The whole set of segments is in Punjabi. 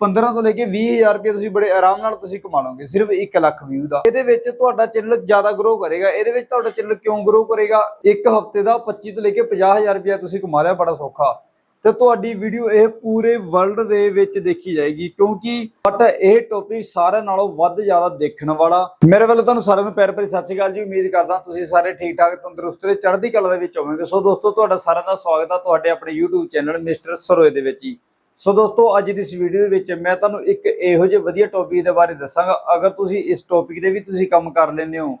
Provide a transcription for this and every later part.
15 ਤੋਂ ਲੈ ਕੇ 20000 ਰੁਪਏ ਤੁਸੀਂ ਬੜੇ ਆਰਾਮ ਨਾਲ ਤੁਸੀਂ ਕਮਾ ਲਓਗੇ, ਸਿਰਫ 1 ਲੱਖ ਵਿਊ ਦਾ। ਇਹਦੇ ਵਿੱਚ ਤੁਹਾਡਾ ਚੈਨਲ ਜ਼ਿਆਦਾ ਗਰੋ ਕਰੇਗਾ। ਇਹਦੇ ਵਿੱਚ ਤੁਹਾਡਾ ਚੈਨਲ ਕਿਉਂ ਗਰੋ ਕਰੇਗਾ? ਇੱਕ ਹਫ਼ਤੇ ਦਾ 25 ਤੋਂ ਲੈ ਕੇ 50000 ਰੁਪਏ ਤੁਸੀਂ ਕਮਾ ਲਿਆ, ਬੜਾ ਸੌਖਾ। ਤੇ ਤੁਹਾਡੀ ਵੀਡੀਓ ਇਹ ਪੂਰੇ ਵਰਲਡ ਦੇ ਵਿੱਚ ਦੇਖੀ ਜਾਏਗੀ, ਕਿਉਂਕਿ ਬਟ ਇਹ ਟੌਪਿਕ ਸਾਰਿਆਂ ਨਾਲੋਂ ਵੱਧ ਜ਼ਿਆਦਾ ਦੇਖਣ ਵਾਲਾ। ਮੇਰੇ ਵੱਲੋਂ ਤੁਹਾਨੂੰ ਸਾਰਿਆਂ ਨੂੰ ਪਿਆਰ ਭਰੀ ਸਤਿ ਸ਼੍ਰੀ ਅਕਾਲ ਜੀ, ਉਮੀਦ ਕਰਦਾ ਤੁਸੀਂ ਸਾਰੇ ਠੀਕ ਠਾਕ ਤੰਦਰੁਸਤ ਤੇ ਚੜ੍ਹਦੀ ਕਲਾ ਦੇ ਵਿੱਚ ਹੋਵੋਗੇ। ਸੋ ਦੋਸਤੋ, ਤੁਹਾਡਾ ਸਾਰਿਆਂ ਦਾ ਸਵਾਗਤ ਆ ਤੁਹਾਡੇ ਆਪਣੇ YouTube ਚੈਨਲ ਮਿਸਟਰ ਸਰੋਏ ਦੇ ਵਿੱਚ ਹੀ। ਸੋ ਦੋਸਤੋ, ਅੱਜ ਦੀ ਇਸ ਵੀਡੀਓ ਦੇ ਵਿੱਚ ਮੈਂ ਤੁਹਾਨੂੰ ਇੱਕ ਇਹੋ ਜਿਹੇ ਵਧੀਆ ਟੌਪਿਕ ਦੇ ਬਾਰੇ ਦੱਸਾਂਗਾ। ਅਗਰ ਤੁਸੀਂ ਇਸ ਟੌਪਿਕ ਦੇ ਵੀ ਤੁਸੀਂ ਕੰਮ ਕਰ ਲੈਂਦੇ ਹੋ,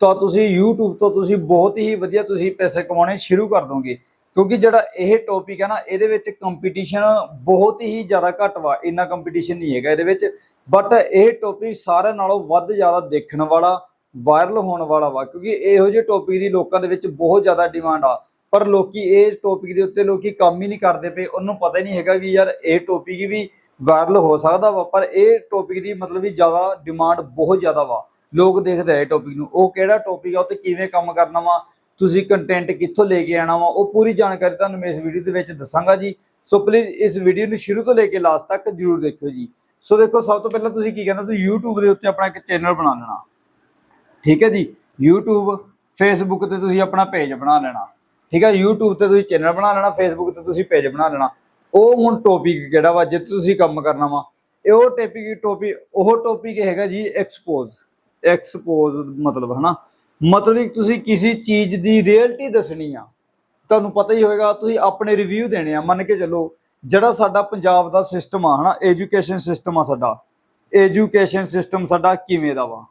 ਤਾਂ ਤੁਸੀਂ YouTube ਤੋਂ ਤੁਸੀਂ ਬਹੁਤ ਹੀ ਵਧੀਆ ਤੁਸੀਂ ਪੈਸੇ ਕਮਾਉਣੇ ਸ਼ੁਰੂ ਕਰ ਦੋਗੇ। ਕਿਉਂਕਿ ਜਿਹੜਾ ਇਹ ਟੌਪਿਕ ਹੈ ਨਾ, ਇਹਦੇ ਵਿੱਚ ਕੰਪੀਟੀਸ਼ਨ ਬਹੁਤ ਹੀ ਜ਼ਿਆਦਾ ਘੱਟ ਵਾ। ਇੰਨਾ ਕੰਪੀਟੀਸ਼ਨ ਨਹੀਂ ਹੈਗਾ ਇਹਦੇ ਵਿੱਚ। ਬਟ ਇਹ ਟੌਪਿਕ ਸਾਰਿਆਂ ਨਾਲੋਂ ਵੱਧ ਜ਼ਿਆਦਾ ਦੇਖਣ ਵਾਲਾ ਵਾਇਰਲ ਹੋਣ ਵਾਲਾ ਵਾ। ਕਿਉਂਕਿ ਇਹੋ ਜਿਹੇ ਟੌਪਿਕ ਦੀ ਲੋਕਾਂ ਦੇ ਵਿੱਚ ਬਹੁਤ ਜ਼ਿਆਦਾ ਡਿਮਾਂਡ ਆ। ਪਰ ਲੋਕੀ ਇਹ ਟੌਪਿਕ ਦੇ ਉੱਤੇ ਲੋਕੀ ਕੰਮ ਹੀ ਨਹੀਂ ਕਰਦੇ ਪਏ। ਉਹਨੂੰ ਪਤਾ ਹੀ ਨਹੀਂ ਹੈਗਾ ਵੀ ਯਾਰ ਇਹ ਟੌਪਿਕ ਵੀ ਵਾਇਰਲ ਹੋ ਸਕਦਾ ਵਾ, ਪਰ ਇਹ ਟੌਪਿਕ ਦੀ ਮਤਲਬ ਵੀ ਜ਼ਿਆਦਾ ਡਿਮਾਂਡ ਬਹੁਤ ਜ਼ਿਆਦਾ ਵਾ। ਲੋਕ ਦੇਖਦੇ ਆ ਇਹ ਟੌਪਿਕ ਨੂੰ। ਉਹ ਕਿਹੜਾ ਟੌਪਿਕ ਆ, ਉਹ ਤੇ ਕਿਵੇਂ ਕੰਮ ਕਰਨਾ ਵਾ, ਤੁਸੀਂ ਕੰਟੈਂਟ ਕਿੱਥੋਂ ਲੈ ਕੇ ਆਣਾ ਵਾ, ਉਹ ਪੂਰੀ ਜਾਣਕਾਰੀ ਤੁਹਾਨੂੰ ਮੈਂ ਇਸ ਵੀਡੀਓ ਦੇ ਵਿੱਚ ਦੱਸਾਂਗਾ ਜੀ। ਸੋ ਪਲੀਜ਼ ਇਸ ਵੀਡੀਓ ਨੂੰ ਸ਼ੁਰੂ ਤੋਂ ਲੈ ਕੇ ਲਾਸਟ ਤੱਕ ਜਰੂਰ ਦੇਖਿਓ ਜੀ। ਸੋ ਦੇਖੋ, ਸਭ ਤੋਂ ਪਹਿਲਾਂ ਤੁਸੀਂ ਕੀ ਕਰਨਾ ਤੁਸੀਂ YouTube ਦੇ ਉੱਤੇ ਆਪਣਾ ਇੱਕ ਚੈਨਲ ਬਣਾ ਲੈਣਾ। ਠੀਕ ਹੈ ਜੀ? YouTube, Facebook ਤੇ ਤੁਸੀਂ ਆਪਣਾ ਪੇਜ ਬਣਾ ਲੈਣਾ। ਠੀਕ ਹੈ YouTube ਤੇ ਤੁਸੀਂ ਚੈਨਲ ਬਣਾ ਲੈਣਾ, Facebook ਤੇ ਤੁਸੀਂ ਪੇਜ ਬਣਾ ਲੈਣਾ। ਉਹ ਹੁਣ ਟੌਪਿਕ ਕਿਹੜਾ ਵਾ, ਜਿੱਥੇ ਤੁਸੀਂ ਕੰਮ ਕਰਨਾ ਵਾ। ਇਹ ਉਹ ਟੌਪਿਕ ਟੌਪਿਕ ਉਹ ਟੌਪਿਕ ਹੈਗਾ ਜੀ ਐਕਸਪੋਜ਼ ਐਕਸਪੋਜ਼ ਮਤਲਬ, ਹਨਾ? ਮਤਲਬ ਤੁਸੀਂ ਕਿਸੇ ਚੀਜ਼ ਦੀ ਰਿਐਲਿਟੀ ਦੱਸਣੀ ਆ। ਤੁਹਾਨੂੰ ਪਤਾ ਹੀ ਹੋਵੇਗਾ ਤੁਸੀਂ ਆਪਣੇ ਰਿਵਿਊ ਦੇਣੇ ਆ। ਮੰਨ ਕੇ ਚੱਲੋ, ਜਿਹੜਾ ਸਾਡਾ ਪੰਜਾਬ ਦਾ ਸਿਸਟਮ ਆ, ਹਨਾ? ਐਜੂਕੇਸ਼ਨ ਸਿਸਟਮ ਆ ਸਾਡਾ। ਐਜੂਕੇਸ਼ਨ ਸਿਸਟਮ ਸਾਡਾ ਕਿਵੇਂ ਦਾ ਵਾ?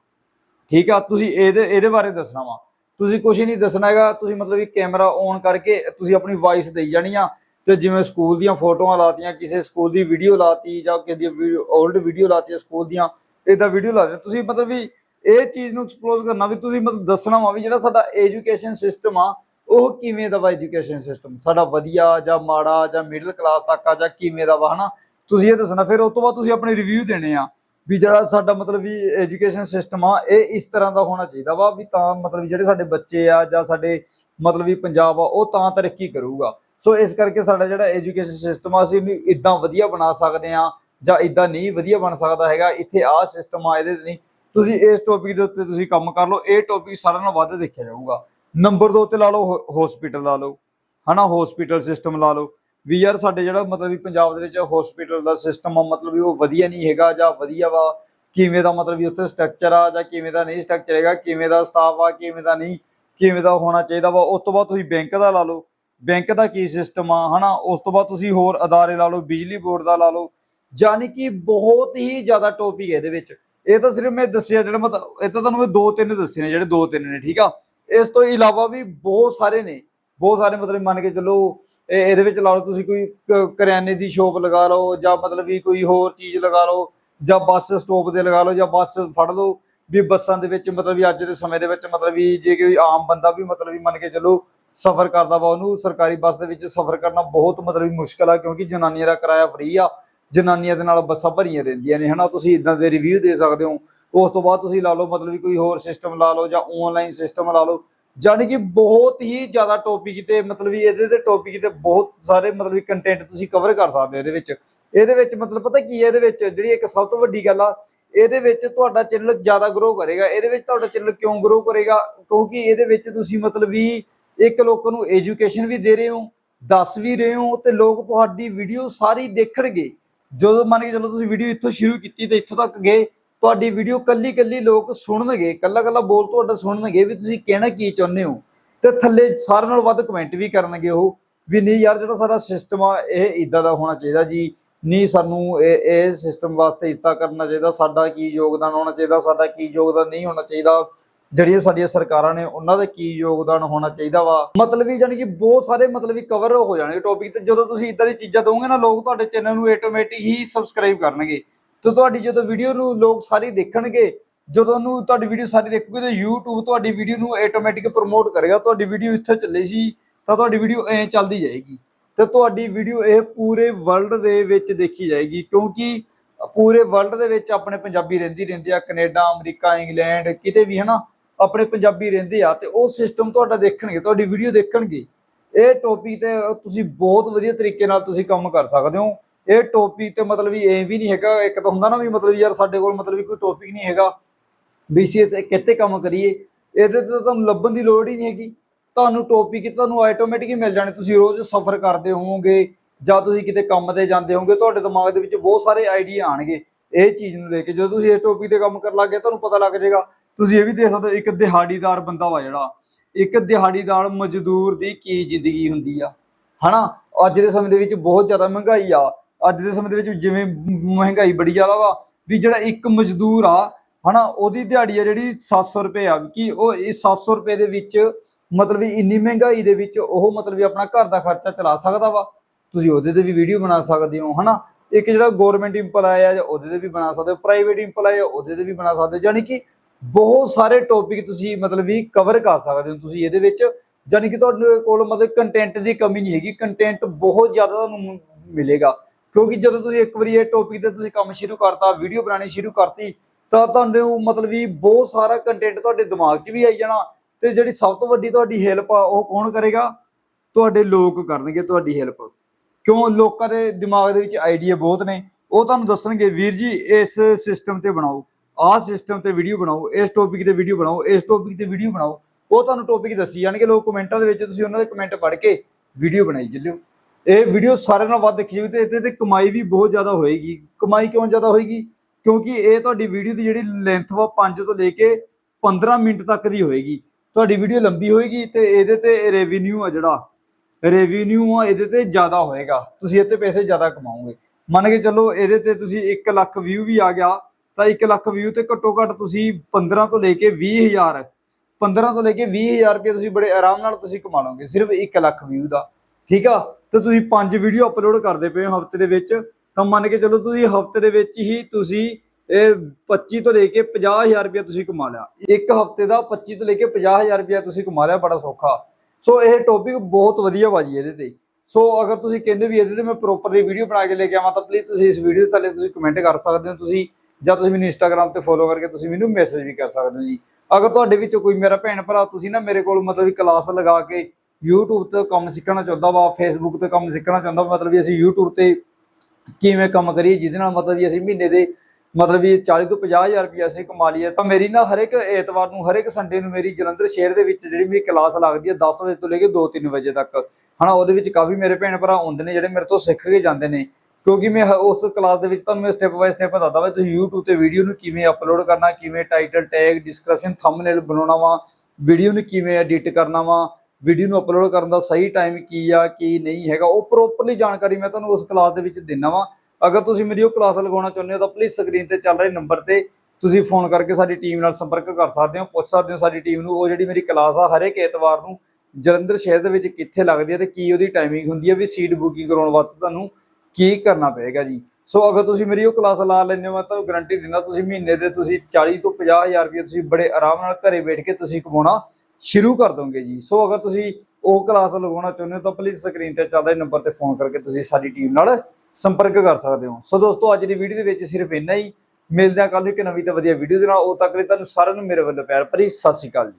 ਠੀਕ ਆ, ਤੁਸੀਂ ਇਹਦੇ ਇਹਦੇ ਬਾਰੇ ਦੱਸਣਾ ਵਾ। ਤੁਸੀਂ ਕੁਝ ਨਹੀਂ ਦੱਸਣਾ ਹੈਗਾ, ਤੁਸੀਂ ਮਤਲਬ ਕਿ ਕੈਮਰਾ ਔਨ ਕਰਕੇ ਤੁਸੀਂ ਆਪਣੀ ਵਾਇਸ ਦੇਈ ਜਾਣੀ ਆ। ਤੇ ਜਿਵੇਂ ਸਕੂਲ ਦੀਆਂ ਫੋਟੋਆਂ ਲਾਤੀਆਂ, ਕਿਸੇ ਸਕੂਲ ਦੀ ਵੀਡੀਓ ਲਾਤੀ ਜਾਂ ਕਿਸੇ ਦੀ 올ਡ ਵੀਡੀਓ ਲਾਤੀ ਸਕੂਲ ਦੀਆਂ ਇਦਾਂ ਵੀਡੀਓ ਲਾ ਤੁਸੀਂ ਮਤਲਬ ਵੀ ਇਹ ਚੀਜ਼ ਨੂੰ ਐਕਸਪਲੋਰ ਕਰਨਾ ਵੀ ਤੁਸੀਂ ਮਤਲਬ ਦੱਸਣਾ ਵਾ ਵੀ ਜਿਹੜਾ ਸਾਡਾ ਐਜੂਕੇਸ਼ਨ ਸਿਸਟਮ ਆ, ਉਹ ਕਿਵੇਂ ਦਾ ਵਾ ਐਜੂਕੇਸ਼ਨ ਸਿਸਟਮ ਸਾਡਾ ਵਧੀਆ ਜਾਂ ਮਾੜਾ ਜਾਂ ਮਿਡਲ ਕਲਾਸ ਤੱਕ ਆ ਜਾਂ ਕਿਵੇਂ ਦਾ ਵਾ, ਹਨਾ? ਤੁਸੀਂ ਇਹ ਦੱਸਣਾ, ਫਿਰ ਉਸ ਤੋਂ ਬਾਅਦ ਤੁਸੀਂ ਆਪਣੇ ਰਿਵਿਊ ਦੇਣੇ ਆ। ਵੀ ਜਿਹੜਾ ਸਾਡਾ ਮਤਲਬ ਵੀ ਐਜੂਕੇਸ਼ਨ ਸਿਸਟਮ ਆ, ਇਹ ਇਸ ਤਰ੍ਹਾਂ ਦਾ ਹੋਣਾ ਚਾਹੀਦਾ ਵਾ ਵੀ ਤਾਂ ਮਤਲਬ ਜਿਹੜੇ ਸਾਡੇ ਬੱਚੇ ਆ ਜਾਂ ਸਾਡੇ ਮਤਲਬ ਵੀ ਪੰਜਾਬ ਆ, ਉਹ ਤਾਂ ਤਰੱਕੀ ਕਰੂਗਾ। ਸੋ ਇਸ ਕਰਕੇ ਸਾਡਾ ਜਿਹੜਾ ਐਜੂਕੇਸ਼ਨ ਸਿਸਟਮ ਆ, ਅਸੀਂ ਇਹਨੂੰ ਇਦਾਂ ਵਧੀਆ ਬਣਾ ਸਕਦੇ ਆ ਜਾਂ ਇਦਾਂ ਨਹੀਂ ਵਧੀਆ ਬਣ ਸਕਦਾ ਹੈਗਾ, ਇੱਥੇ ਆਹ ਸਿਸਟਮ ਆ, ਇਹਦੇ ਨਹੀਂ। ਤੁਸੀਂ ਇਸ ਟੌਪਿਕ ਦੇ ਉੱਤੇ ਤੁਸੀਂ ਕੰਮ ਕਰ ਲਓ, ਇਹ ਟੌਪਿਕ ਸਾਰਿਆਂ ਨਾਲੋਂ ਵੱਧ ਦੇਖਿਆ ਜਾਊਗਾ। ਨੰਬਰ 2 ਤੇ ਲਾ ਲਓ ਹਸਪੀਟਲ ਲਾ ਲਓ। ਹਨਾ ਹਸਪੀਟਲ ਸਿਸਟਮ ਲਾ ਲਓ। ਵੀ ਯਾਰ ਸਾਡੇ ਜਿਹੜਾ ਮਤਲਬ ਵੀ ਪੰਜਾਬ ਦੇ ਵਿੱਚ ਹਸਪੀਟਲ ਦਾ ਸਿਸਟਮ ਆ, ਮਤਲਬ ਵੀ ਉਹ ਵਧੀਆ ਨਹੀਂ ਹੈਗਾ ਜਾਂ ਵਧੀਆ ਵਾ, ਕਿਵੇਂ ਦਾ ਮਤਲਬ ਵੀ ਉੱਥੇ ਸਟਰਕਚਰ ਆ ਜਾਂ ਕਿਵੇਂ ਦਾ ਨਹੀਂ ਸਟਰਕਚਰ ਹੈਗਾ, ਕਿਵੇਂ ਦਾ ਸਟਾਫ ਆ, ਕਿਵੇਂ ਦਾ ਨਹੀਂ, ਕਿਵੇਂ ਦਾ ਹੋਣਾ ਚਾਹੀਦਾ ਵਾ, ਉਸ ਤੋਂ ਬਾਅਦ ਤੁਸੀਂ ਬੈਂਕ ਦਾ ਲਾ ਲਓ। ਬੈਂਕ ਦਾ ਕੀ ਸਿਸਟਮ ਆ, ਹਨਾ? ਉਸ ਤੋਂ ਬਾਅਦ ਤੁਸੀਂ ਹੋਰ ਅਦਾਰੇ ਲਾ ਲਓ, ਬਿਜਲੀ ਬੋਰਡ ਦਾ ਲਾ ਲਓ। ਯਾਨੀ ਕਿ ਬਹੁਤ ਹੀ ਜ਼ਿਆਦਾ ਟੌਪਿਕ ਹੈ ਇਹਦੇ ਵਿੱਚ। ਇਹ ਤਾਂ ਸਿਰਫ ਮੈਂ ਦੱਸਿਆ ਜਿਹੜਾ ਮਤਲਬ ਇਹ ਤਾਂ ਤੁਹਾਨੂੰ ਮੈਂ ਦੋ ਤਿੰਨ ਦੱਸੇ ਨੇ, ਜਿਹੜੇ ਦੋ ਤਿੰਨ ਨੇ, ਠੀਕ ਆ? ਇਸ ਤੋਂ ਇਲਾਵਾ ਵੀ ਬਹੁਤ ਸਾਰੇ ਨੇ, ਬਹੁਤ ਸਾਰੇ ਮਤਲਬ ਮੰਨ ਕੇ ਚੱਲੋ ਇਹਦੇ ਵਿੱਚ ਲਾ ਲਓ ਤੁਸੀਂ ਕੋਈ ਕਰਿਆਨੇ ਦੀ ਸ਼ੋਪ ਲਗਾ ਲਓ ਜਾਂ ਮਤਲਬ ਵੀ ਕੋਈ ਹੋਰ ਚੀਜ਼ ਲਗਾ ਲਓ ਜਾਂ ਬੱਸ ਸਟਾਪ ਦੇ ਲਗਾ ਲਓ ਜਾਂ ਬੱਸ ਫੜ ਲਓ ਵੀ ਬੱਸਾਂ ਦੇ ਵਿੱਚ ਮਤਲਬ ਵੀ ਅੱਜ ਦੇ ਸਮੇਂ ਦੇ ਵਿੱਚ ਮਤਲਬ ਵੀ ਜੇ ਕੋਈ ਆਮ ਬੰਦਾ ਵੀ ਮਤਲਬ ਵੀ ਮੰਨ ਕੇ ਚੱਲੋ ਸਫ਼ਰ ਕਰਦਾ ਵਾ ਉਹਨੂੰ ਸਰਕਾਰੀ ਬੱਸ ਦੇ ਵਿੱਚ ਸਫ਼ਰ ਕਰਨਾ ਬਹੁਤ ਮਤਲਬ ਵੀ ਮੁਸ਼ਕਲ ਆ ਕਿਉਂਕਿ ਜਨਾਨੀਆਂ ਦਾ ਕਿਰਾਇਆ ਫ੍ਰੀ ਆ, ਜਨਾਨੀਆਂ ਦੇ ਨਾਲ ਬੱਸਾਂ ਭਰੀਆਂ ਰਹਿੰਦੀਆਂ ਨੇ, ਹਨਾ? ਤੁਸੀਂ ਇਦਾਂ ਦੇ ਰਿਵਿਊ ਦੇ ਸਕਦੇ ਹੋ। ਉਸ ਤੋਂ ਬਾਅਦ ਤੁਸੀਂ ਲਾ ਲਓ ਮਤਲਬ ਵੀ ਕੋਈ ਹੋਰ ਸਿਸਟਮ ਲਾ ਲਓ ਜਾਂ ਆਨਲਾਈਨ ਸਿਸਟਮ ਲਾ ਲਓ ਜਾਨੀ ਕਿ ਬਹੁਤ ਹੀ ਜ਼ਿਆਦਾ ਟੌਪਿਕ ਤੇ ਮਤਲਬ ਵੀ ਇਹਦੇ ਤੇ ਟੌਪਿਕ ਤੇ ਬਹੁਤ ਸਾਰੇ ਮਤਲਬ ਵੀ ਕੰਟੈਂਟ ਤੁਸੀਂ ਕਵਰ ਕਰ ਸਕਦੇ ਹੋ ਇਹਦੇ ਵਿੱਚ। ਇਹਦੇ ਵਿੱਚ ਮਤਲਬ ਪਤਾ ਕੀ ਹੈ, ਇਹਦੇ ਵਿੱਚ ਜਿਹੜੀ ਇੱਕ ਸਭ ਤੋਂ ਵੱਡੀ ਗੱਲ ਆ, ਇਹਦੇ ਵਿੱਚ ਤੁਹਾਡਾ ਚੈਨਲ ਜ਼ਿਆਦਾ ਗਰੋ ਕਰੇਗਾ। ਇਹਦੇ ਵਿੱਚ ਤੁਹਾਡਾ ਚੈਨਲ ਕਿਉਂ ਗਰੋ ਕਰੇਗਾ? ਕਿਉਂਕਿ ਇਹਦੇ ਵਿੱਚ ਤੁਸੀਂ ਮਤਲਬ ਵੀ ਇੱਕ ਲੋਕਾਂ ਨੂੰ ਐਜੂਕੇਸ਼ਨ ਵੀ ਦੇ ਰਹੇ ਹੋ, ਦੱਸ ਵੀ ਰਹੇ ਹੋ ਤੇ ਲੋਕ ਤੁਹਾਡੀ ਵੀਡੀਓ ਸਾਰੀ ਦੇਖਣਗੇ। ਜਦੋਂ ਮੰਨ ਕੇ ਚਲੋ ਤੁਸੀਂ ਵੀਡੀਓ ਇੱਥੋਂ ਸ਼ੁਰੂ ਕੀਤੀ ਤੇ ਇੱਥੋਂ ਤੱਕ ਗਏ ਤੁਹਾਡੀ ਵੀਡੀਓ ਕੱਲੀ ਕੱਲੀ ਲੋਕ ਸੁਣਨਗੇ, ਕੱਲਾ ਕੱਲਾ ਬੋਲ ਤੁਹਾਡਾ ਸੁਣਨਗੇ ਵੀ ਤੁਸੀਂ ਕਹਿਣਾ ਕੀ ਚਾਹੁੰਦੇ ਹੋ? ਤੇ ਥੱਲੇ ਸਾਰਿਆਂ ਨਾਲੋਂ ਵੱਧ ਕਮੈਂਟ ਵੀ ਕਰਨਗੇ ਉਹ ਵੀ ਨਹੀਂ ਯਾਰ ਜਿਹੜਾ ਸਾਡਾ ਸਿਸਟਮ ਆ, ਇਹ ਇਦਾਂ ਦਾ ਹੋਣਾ ਚਾਹੀਦਾ ਜੀ। ਨਹੀਂ ਸਾਨੂੰ ਇਹ ਇਹ ਸਿਸਟਮ ਵਾਸਤੇ ਇਤਾ ਕਰਨਾ ਚਾਹੀਦਾ, ਸਾਡਾ ਕੀ ਯੋਗਦਾਨ ਹੋਣਾ ਚਾਹੀਦਾ, ਸਾਡਾ ਕੀ ਯੋਗਦਾਨ ਨਹੀਂ ਹੋਣਾ ਚਾਹੀਦਾ। ਜਿਹੜੀਆਂ ਸਾਡੀਆਂ ਸਰਕਾਰਾਂ ਨੇ ਉਹਨਾਂ ਦਾ ਕੀ ਯੋਗਦਾਨ ਹੋਣਾ ਚਾਹੀਦਾ ਵਾ। ਮਤਲਬ ਵੀ ਜਾਨੀ ਕਿ ਬਹੁਤ ਸਾਰੇ ਮਤਲਬ ਵੀ ਕਵਰ ਹੋ ਜਾਣਗੇ ਟੌਪਿਕ ਤੇ। ਜਦੋਂ ਤੁਸੀਂ ਇਦਾਂ ਦੀ ਚੀਜ਼ਾਂ ਦੋਗੇ ਨਾ, ਲੋਕ ਤੁਹਾਡੇ ਚੈਨਲ ਨੂੰ ਆਟੋਮੈਟਿਕ ਹੀ ਸਬਸਕ੍ਰਾਈਬ ਕਰਨਗੇ। ਤੇ ਤੁਹਾਡੀ ਜਦੋਂ ਵੀਡੀਓ ਨੂੰ ਲੋਕ ਸਾਰੇ ਦੇਖਣਗੇ, ਜਦੋਂ ਨੂੰ ਤੁਹਾਡੀ ਵੀਡੀਓ ਸਾਰੀ ਦੇਖੋਗੇ ਤਾਂ YouTube ਤੁਹਾਡੀ ਵੀਡੀਓ ਨੂੰ ਆਟੋਮੈਟਿਕ ਪ੍ਰਮੋਟ ਕਰੇਗਾ। ਤੁਹਾਡੀ ਵੀਡੀਓ ਇੱਥੇ ਚੱਲੇ ਸੀ ਤਾਂ ਤੁਹਾਡੀ ਵੀਡੀਓ ਐ ਚੱਲਦੀ ਜਾਏਗੀ। ਤੇ ਤੁਹਾਡੀ ਵੀਡੀਓ ਇਹ ਪੂਰੇ ਵਰਲਡ ਦੇ ਵਿੱਚ ਦੇਖੀ ਜਾਏਗੀ ਕਿਉਂਕਿ ਪੂਰੇ ਵਰਲਡ ਦੇ ਵਿੱਚ ਆਪਣੇ ਪੰਜਾਬੀ ਰਹਿੰਦੀ ਰਹਿੰਦੇ ਆ, ਕੈਨੇਡਾ, ਅਮਰੀਕਾ, ਇੰਗਲੈਂਡ, ਕਿਤੇ ਵੀ ਹਨਾ, ਆਪਣੇ ਪੰਜਾਬੀ ਰਹਿੰਦੇ ਆ ਤੇ ਉਹ ਸਿਸਟਮ ਤੁਹਾਡਾ ਦੇਖਣਗੇ, ਤੁਹਾਡੀ ਵੀਡੀਓ ਦੇਖਣਗੇ। ਇਹ ਟੌਪਿਕ ਤੇ ਤੁਸੀਂ ਬਹੁਤ ਵਧੀਆ ਤਰੀਕੇ ਨਾਲ ਤੁਸੀਂ ਕੰਮ ਕਰ ਸਕਦੇ ਹੋ। ਇਹ ਟੌਪਿਕ ਤੇ ਮਤਲਬ ਵੀ ਇਹ ਵੀ ਨਹੀਂ ਹੈਗਾ, ਇੱਕ ਤਾਂ ਹੁੰਦਾ ਨਾ ਵੀ ਮਤਲਬ ਯਾਰ ਸਾਡੇ ਕੋਲ ਮਤਲਬ ਵੀ ਕੋਈ ਟੌਪਿਕ ਨਹੀਂ ਹੈਗਾ BCA ਤੇ ਕਿੱਥੇ ਕੰਮ ਕਰੀਏ, ਇਹਦੇ ਤੇ ਤੁਹਾਨੂੰ ਲੱਭਣ ਦੀ ਲੋੜ ਹੀ ਨਹੀਂ ਹੈਗੀ। ਤੁਹਾਨੂੰ ਟੌਪਿਕ ਤੁਹਾਨੂੰ ਆਟੋਮੈਟਿਕ ਹੀ ਮਿਲ ਜਾਣੇ, ਤੁਸੀਂ ਰੋਜ਼ ਸਫ਼ਰ ਕਰਦੇ ਹੋਵੋਗੇ, ਜਾਂ ਤੁਸੀਂ ਕਿਤੇ ਕੰਮ ਤੇ ਜਾਂਦੇ ਹੋਵੋਗੇ, ਤੁਹਾਡੇ ਦਿਮਾਗ ਦੇ ਵਿੱਚ ਬਹੁਤ ਸਾਰੇ ਆਈਡੀਆ ਆਣਗੇ ਇਹ ਚੀਜ਼ ਨੂੰ ਲੈ ਕੇ ਜਦੋਂ ਤੁਸੀਂ ਇਸ ਟੌਪਿਕ ਤੇ ਕੰਮ ਕਰਨ ਲੱਗੇ ਤੁਹਾਨੂੰ ਪਤਾ ਲੱਗ ਜਾਏਗਾ, ਤੁਸੀਂ ਇਹ ਵੀ ਦੇਖ ਸਕਦੇ ਹੋ, ਇੱਕ ਦਿਹਾੜੀਦਾਰ ਬੰਦਾ ਵਾ ਜਿਹੜਾ, ਇੱਕ ਦਿਹਾੜੀਦਾਰ ਮਜ਼ਦੂਰ ਦੀ ਕੀ ਜ਼ਿੰਦਗੀ ਹੁੰਦੀ ਆ। ਹਨਾ? ਅੱਜ ਦੇ ਸਮੇਂ ਦੇ ਵਿੱਚ ਬਹੁਤ ਜ਼ਿਆਦਾ ਮਹਿੰਗਾਈ ਆ। ਅੱਜ ਦੇ ਸਮੇਂ ਦੇ ਵਿੱਚ ਜਿਵੇਂ ਮਹਿੰਗਾਈ ਬੜੀ ਜ਼ਿਆਦਾ ਵਾ, ਵੀ ਜਿਹੜਾ ਇੱਕ ਮਜ਼ਦੂਰ ਆ, ਹਨਾ, ਉਹਦੀ ਦਿਹਾੜੀ ਆ ਜਿਹੜੀ 700 ਰੁਪਏ ਆ, ਕਿ ਉਹ ਇਸ 700 ਰੁਪਏ ਦੇ ਵਿੱਚ ਮਤਲਬ ਵੀ ਇੰਨੀ ਮਹਿੰਗਾਈ ਦੇ ਵਿੱਚ ਉਹ ਮਤਲਬ ਵੀ ਆਪਣਾ ਘਰ ਦਾ ਖਰਚਾ ਚਲਾ ਸਕਦਾ ਵਾ। ਤੁਸੀਂ ਉਹਦੇ ਤੇ ਵੀ ਵੀਡੀਓ ਬਣਾ ਸਕਦੇ ਹੋ, ਹਨਾ। ਇੱਕ ਜਿਹੜਾ ਗਵਰਨਮੈਂਟ ਇੰਪਲਾਈ ਆ ਉਹਦੇ ਤੇ ਵੀ ਬਣਾ ਸਕਦੇ ਹੋ ਪ੍ਰਾਈਵੇਟ ਇੰਪਲਾਈ ਆ, ਉਹਦੇ ਤੇ ਵੀ ਬਣਾ ਸਕਦੇ ਹੋ। ਯਾਨੀ ਕਿ ਬਹੁਤ ਸਾਰੇ ਟੌਪਿਕ ਤੁਸੀਂ ਮਤਲਬ ਵੀ ਕਵਰ ਕਰ ਸਕਦੇ ਹੋ ਤੁਸੀਂ ਇਹਦੇ ਵਿੱਚ। ਯਾਨੀ ਕਿ ਤੁਹਾਡੇ ਕੋਲ ਮਤਲਬ ਕੰਟੈਂਟ ਦੀ ਕਮੀ ਨਹੀਂ ਹੈਗੀ। ਕੰਟੈਂਟ ਬਹੁਤ ਜ਼ਿਆਦਾ ਤੁਹਾਨੂੰ ਮਿਲੇਗਾ। ਕਿਉਂਕਿ ਜਦੋਂ ਤੁਸੀਂ ਇੱਕ ਵਾਰੀ ਇਹ ਟੌਪਿਕ ਤੇ ਤੁਸੀਂ ਕੰਮ ਸ਼ੁਰੂ ਕਰਤਾ ਵੀਡੀਓ ਬਣਾਉਣੀ ਸ਼ੁਰੂ ਕਰਤੀ, ਤਾਂ ਤੁਹਾਨੂੰ ਮਤਲਬ ਵੀ ਬਹੁਤ ਸਾਰਾ ਕੰਟੈਂਟ ਤੁਹਾਡੇ ਦਿਮਾਗ 'ਚ ਵੀ ਆਈ ਜਾਣਾ ਤੇ ਜਿਹੜੀ ਸਭ ਤੋਂ ਵੱਡੀ ਤੁਹਾਡੀ ਹੈਲਪ ਆ, ਉਹ ਕੌਣ ਕਰੇਗਾ? ਤੁਹਾਡੇ ਲੋਕ ਕਰਨਗੇ ਤੁਹਾਡੀ ਹੈਲਪ ਕਿਉਂ? ਲੋਕਾਂ ਦੇ ਦਿਮਾਗ ਦੇ ਵਿੱਚ ਆਈਡੀਆ ਬਹੁਤ ਨੇ। ਉਹ ਤੁਹਾਨੂੰ ਦੱਸਣਗੇ, ਵੀਰ ਜੀ, ਇਸ ਸਿਸਟਮ ਤੇ ਬਣਾਓ। ਆਹ ਸਿਸਟਮ ਤੇ ਵੀਡੀਓ ਬਣਾਓ, ਇਸ ਟੌਪਿਕ ਤੇ ਵੀਡੀਓ ਬਣਾਓ, ਇਸ ਟੌਪਿਕ ਤੇ ਵੀਡੀਓ ਬਣਾਓ। ਉਹ ਤੁਹਾਨੂੰ ਟੌਪਿਕ ਦੱਸੀ ਜਾਣਗੇ, ਲੋਕ ਕਮੈਂਟਾਂ ਦੇ ਵਿੱਚ ਤੁਸੀਂ ਉਹਨਾਂ ਦੇ ਕਮੈਂਟ ਪੜ੍ਹ ਕੇ ਵੀਡੀਓ ਬਣਾਈ ਚੱਲਿਓ। ਇਹ ਵੀਡੀਓ ਸਾਰਿਆਂ ਨਾਲ ਵੱਧ ਦੇਖੀ ਜਾਵੇ ਤੇ ਇਹਦੇ ਤੇ ਕਮਾਈ ਵੀ ਬਹੁਤ ਜ਼ਿਆਦਾ ਹੋਏਗੀ। ਕਮਾਈ ਕਿਉਂ ਜ਼ਿਆਦਾ ਹੋਏਗੀ? ਕਿਉਂਕਿ ਇਹ ਤੁਹਾਡੀ ਵੀਡੀਓ ਦੀ ਜਿਹੜੀ ਲੈਂਥ ਵਾ 5 ਤੋਂ ਲੈ ਕੇ 15 ਮਿੰਟ ਤੱਕ ਦੀ ਹੋਏਗੀ। ਤੁਹਾਡੀ ਵੀਡੀਓ ਲੰਬੀ ਹੋਏਗੀ ਤੇ ਇਹਦੇ ਤੇ ਰੈਵਨਿਊ ਆ ਜਿਹੜਾ। ਰੈਵਨਿਊ ਆ, ਇਹਦੇ ਤੇ ਜ਼ਿਆਦਾ ਹੋਏਗਾ। ਤੁਸੀਂ ਇੱਥੇ ਪੈਸੇ ਜ਼ਿਆਦਾ ਕਮਾਓਗੇ। ਮੰਨ ਕੇ ਚੱਲੋ ਇਹਦੇ ਤੇ ਤੁਸੀਂ 1 ਲੱਖ ਵਿਊ ਵੀ ਆ ਗਿਆ, ਤਾਂ 1 ਲੱਖ ਵਿਊ ਤੇ ਘੱਟੋ ਘੱਟ ਤੁਸੀਂ 15 ਤੋਂ ਲੈ ਕੇ 20000 15 ਤੋਂ ਲੈ ਕੇ 20000 ਰੁਪਏ ਤੁਸੀਂ ਬੜੇ ਆਰਾਮ ਨਾਲ ਤੁਸੀਂ ਕਮਾ ਲਓਗੇ, ਸਿਰਫ 1 ਲੱਖ ਵਿਊ ਦਾ। ਠੀਕ ਆ? ਤੇ ਤੁਸੀਂ ਪੰਜ ਵੀਡੀਓ ਅਪਲੋਡ ਕਰਦੇ ਪਏ ਹੋ ਹਫ਼ਤੇ ਦੇ ਵਿੱਚ, ਤਾਂ ਮੰਨ ਕੇ ਚਲੋ ਤੁਸੀਂ ਹਫ਼ਤੇ ਦੇ ਵਿੱਚ ਹੀ ਤੁਸੀਂ, ਇਹ 25 ਤੋਂ ਲੈ ਕੇ 50000 ਰੁਪਏ ਤੁਸੀਂ ਕਮਾ ਲਿਆ। ਇੱਕ ਹਫ਼ਤੇ ਦਾ 25 ਤੋਂ ਲੈ ਕੇ 50000 ਰੁਪਏ ਤੁਸੀਂ ਕਮਾ ਲਿਆ, ਬੜਾ ਸੌਖਾ। ਸੋ ਇਹ ਟੌਪਿਕ ਬਹੁਤ ਵਧੀਆ ਬਾਜੀ ਇਹਦੇ ਤੇ। ਸੋ ਅਗਰ ਤੁਸੀਂ ਕਹਿੰਦੇ ਵੀ ਇਹਦੇ ਤੇ ਮੈਂ ਪ੍ਰੋਪਰਲੀ ਵੀਡੀਓ ਬਣਾ ਕੇ ਲੈ ਕੇ ਆਵਾਂ, ਤਾਂ ਪਲੀਜ਼ ਤੁਸੀਂ ਇਸ ਵੀਡੀਓ ਥੱਲੇ ਤੁਸੀਂ ਕਮੈਂਟ ਕਰ ਸਕਦੇ ਹੋ ਤੁਸੀਂ, ਜਾਂ ਤੁਸੀਂ ਮੈਨੂੰ ਇੰਸਟਾਗ੍ਰam ਤੇ ਫੋਲੋ ਕਰਕੇ ਤੁਸੀਂ ਮੈਨੂੰ ਮੈਸੇਜ ਵੀ ਕਰ ਸਕਦੇ ਹੋ ਜੀ। ਅਗਰ ਤੁਹਾਡੇ ਵਿੱਚੋਂ ਕੋਈ ਮੇਰਾ ਭੈਣ ਭਰਾ ਤੁਸੀਂ ਨਾ ਮੇਰੇ ਕੋਲ ਮਤਲਬ ਕਲਾਸ ਲਗਾ ਕੇ YouTube ਤੇ ਕੰਮ ਸਿੱਖਣਾ ਚਾਹੁੰਦਾ ਵਾ Facebook ਤੇ ਕੰਮ ਸਿੱਖਣਾ ਚਾਹੁੰਦਾ ਵਾ, ਮਤਲਬ ਵੀ ਅਸੀਂ YouTube ਤੇ ਕਿਵੇਂ ਕੰਮ ਕਰੀਏ ਜਿਹਦੇ ਨਾਲ ਮਤਲਬ ਵੀ ਅਸੀਂ ਮਹੀਨੇ ਦੇ ਮਤਲਬ ਵੀ 40 ਤੋਂ 50000 ਰੁਪਏ ਅਸੀਂ ਕਮਾ ਲਈਏ। ਤਾਂ ਮੇਰੀ ਨਾ ਹਰ ਇੱਕ ਐਤਵਾਰ ਨੂੰ ਹਰ ਇੱਕ ਸੰਡੇ ਨੂੰ ਮੇਰੀ ਜਲੰਧਰ ਸ਼ਹਿਰ ਦੇ ਵਿੱਚ ਜਿਹੜੀ ਮੇਰੀ ਕਲਾਸ ਲੱਗਦੀ ਹੈ 10 ਵਜੇ ਤੋਂ ਲੈ ਕੇ 2-3 ਵਜੇ ਤੱਕ। ਹਨਾ ਉਹਦੇ ਵਿੱਚ ਕਾਫੀ ਮੇਰੇ ਭੈਣ ਭਰਾ ਆਉਂਦੇ ਨੇ ਜਿਹੜੇ ਮੇਰੇ ਤੋਂ ਸਿੱਖ ਕੇ ਜਾਂਦੇ ਨੇ। ਕਿਉਂਕਿ ਮੈਂ ਹ- ਉਸ ਕਲਾਸ ਦੇ ਵਿੱਚ ਤੁਹਾਨੂੰ ਸਟੈਪ ਬਾਈ ਸਟੈਪ ਦੱਸਦਾ ਵਾ ਤੁਸੀਂ YouTube ਤੇ ਵੀਡੀਓ ਨੂੰ ਕਿਵੇਂ ਅਪਲੋਡ ਕਰਨਾ ਕਿਵੇਂ ਟਾਈਟਲ ਟੈਗ ਡਿਸਕ੍ਰਿਪਸ਼ਨ ਥੰਬਨੇਲ ਬਣਾਉਣਾ ਵਾ ਵੀਡੀਓ ਨੂੰ ਕਿਵੇਂ ਐਡਿਟ ਕਰਨਾ ਵਾ। ਵੀਡੀਓ ਨੂੰ ਅਪਲੋਡ ਕਰਨ ਦਾ ਸਹੀ ਟਾਈਮ ਕੀ ਆ, ਕੀ ਨਹੀਂ ਹੈਗਾ, ਉਹ ਪ੍ਰੋਪਰਲੀ ਜਾਣਕਾਰੀ ਮੈਂ ਤੁਹਾਨੂੰ ਉਸ ਕਲਾਸ ਦੇ ਵਿੱਚ ਦਿੰਨਾ ਵਾ। ਅਗਰ ਤੁਸੀਂ ਮੇਰੀ ਉਹ ਕਲਾਸ ਲਗਾਉਣਾ ਚਾਹੁੰਦੇ ਹੋ ਤਾਂ ਪਲੀਜ਼ ਸਕਰੀਨ ਤੇ ਚੱਲ ਰਹੇ ਨੰਬਰ ਤੇ ਤੁਸੀਂ ਫੋਨ ਕਰਕੇ ਸਾਡੀ ਟੀਮ ਨਾਲ ਸੰਪਰਕ ਕਰ ਸਕਦੇ ਹੋ, ਪੁੱਛ ਸਕਦੇ ਹੋ ਸਾਡੀ ਟੀਮ ਨੂੰ, ਉਹ ਜਿਹੜੀ ਮੇਰੀ ਕਲਾਸ ਆ, ਹਰੇਕ ਐਤਵਾਰ ਨੂੰ ਜਲੰਧਰ ਸ਼ਹਿਰ ਦੇ ਵਿੱਚ ਕਿੱਥੇ ਲੱਗਦੀ ਹੈ ਤੇ ਕੀ ਉਹਦੀ ਟਾਈਮਿੰਗ ਹੁੰਦੀ ਹੈ ਵੀ ਸੀਟ ਬੁਕਿੰਗ ਕਰਾਉਣ ਵਾਸਤੇ ਤੁਹਾਨੂੰ ਕੀ ਕਰਨਾ ਪਏਗਾ ਜੀ। ਸੋ ਅਗਰ ਤੁਸੀਂ ਮੇਰੀ ਉਹ ਕਲਾਸ ਲਾ ਲੈਂਦੇ ਹੋ, ਮੈਂ ਤੁਹਾਨੂੰ ਗਾਰੰਟੀ ਦਿੰਦਾ, ਤੁਸੀਂ ਮਹੀਨੇ ਦੇ ਤੁਸੀਂ 40 ਤੋਂ 50000 ਰੁਪਏ ਤੁਸੀਂ ਬੜੇ ਆਰਾਮ ਨਾਲ ਘਰੇ ਬੈਠ ਕੇ ਤੁਸੀਂ ਕਮਾਉਣਾ ਸ਼ੁਰੂ ਕਰ ਦੋਗੇ ਜੀ। ਸੋ ਅਗਰ ਤੁਸੀਂ ਉਹ ਕਲਾਸ ਲਗਾਉਣਾ ਚਾਹੁੰਦੇ ਹੋ, ਤਾਂ ਪਲੀਜ਼ ਸਕਰੀਨ ਤੇ ਚੱਲ ਰਹੇ ਨੰਬਰ ਤੇ ਫੋਨ ਕਰਕੇ ਤੁਸੀਂ ਸਾਡੀ ਟੀਮ ਨਾਲ ਸੰਪਰਕ ਕਰ ਸਕਦੇ ਹੋ। ਸੋ ਦੋਸਤੋ, ਅੱਜ ਦੀ ਵੀਡੀਓ ਦੇ ਵਿੱਚ ਸਿਰਫ ਇੰਨਾ ਹੀ। ਮਿਲਦੇ ਹਾਂ ਕੱਲ ਨੂੰ ਇੱਕ ਨਵੀਂ ਤੇ ਵਧੀਆ ਵੀਡੀਓ ਦੇ ਨਾਲ। ਉਹ ਤੱਕ ਲਈ ਤੁਹਾਨੂੰ ਸਾਰਿਆਂ ਨੂੰ ਮੇਰੇ ਵੱਲੋਂ ਪਿਆਰ ਭਰੀ ਸਤਿ ਸ਼੍ਰੀ ਅਕਾਲ ਜੀ।